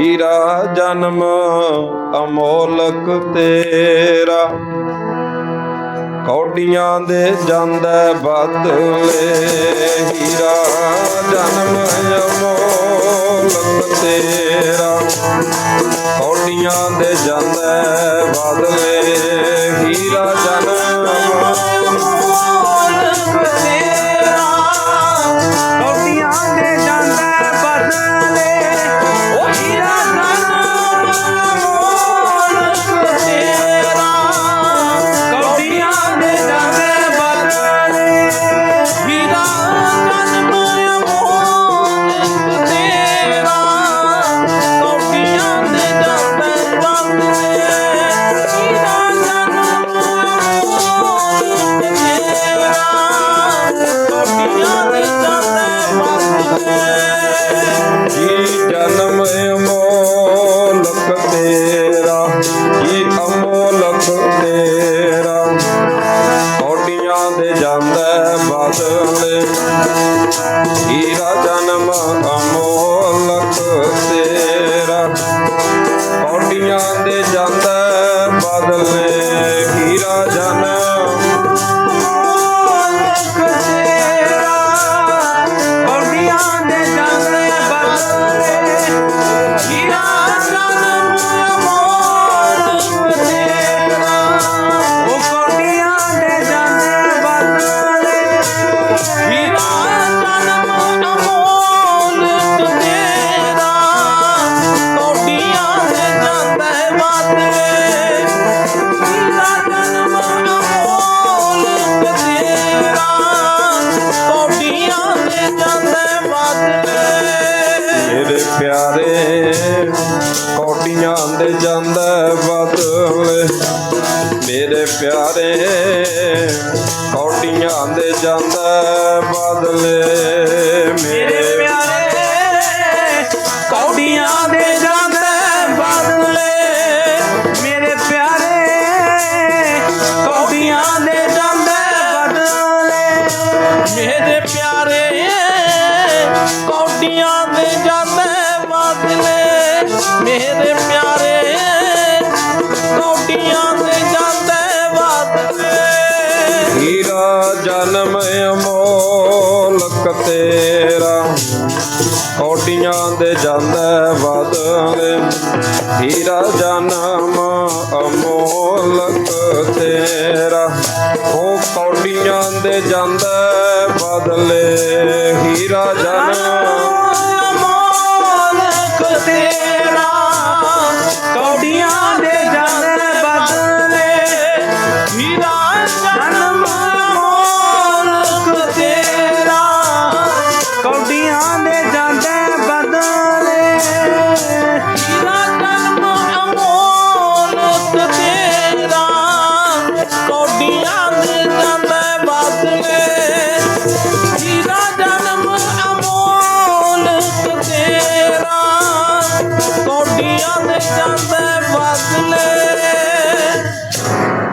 ਹੀਰਾ ਜਨਮ ਅਮੋਲਕ ਤੇਰਾ। ਕੌਡੀਆਂ ਦੇ ਜਾਂਦਾ ਬਦਲੇ ਹੀਰਾ ਜਨਮ ਅਮੋਲਕ ਤੇਰਾ। ਕੌਡੀਆਂ ਦੇ ਜਾਂਦਾ ਬਦਲੇ ਹੀਰਾ ਕੌਡੀਆਂ ਦੇ ਜਾਂਦਾ ਬਦਲੇ ਹੀਰਾ ਜਨਮ ਅਮੋਲਕ ਤੇਰਾ। ਕੌਡੀਆਂ ਦੇ ਜਾਂਦਾ ਬਦਲੇ ਹੀਰਾ ਜਨਮ ਪਿਆਰੇ ਕੋਟੀਆਂ ਦੇ ਜਾਂਦਾ ਬਦਲੇ। ਮੇਰੇ ਪਿਆਰੇ ਕੋਟੀਆਂ ਦੇ ਜਾਂਦਾ ਬਦਲੇ। ਕੌਡੀਆਂ ਦੇ ਜਾਂਦੇ ਬਦਲੇ ਹੀਰਾ ਜਨਮ ਅਮੋਲਕ ਤੇਰਾ। ਕੌਡੀਆਂ ਦੇ ਜਾਂਦੇ ਬਦਲੇ ਹੀਰਾ ਜਨਮ ਅਮੋਲਕ ਤੇਰਾ। ਉਹ ਕੌਡੀਆਂ ਦੇ ਜਾਂਦੇ ਬਦਲੇ। ਹੀਰਾ ਜਨਮ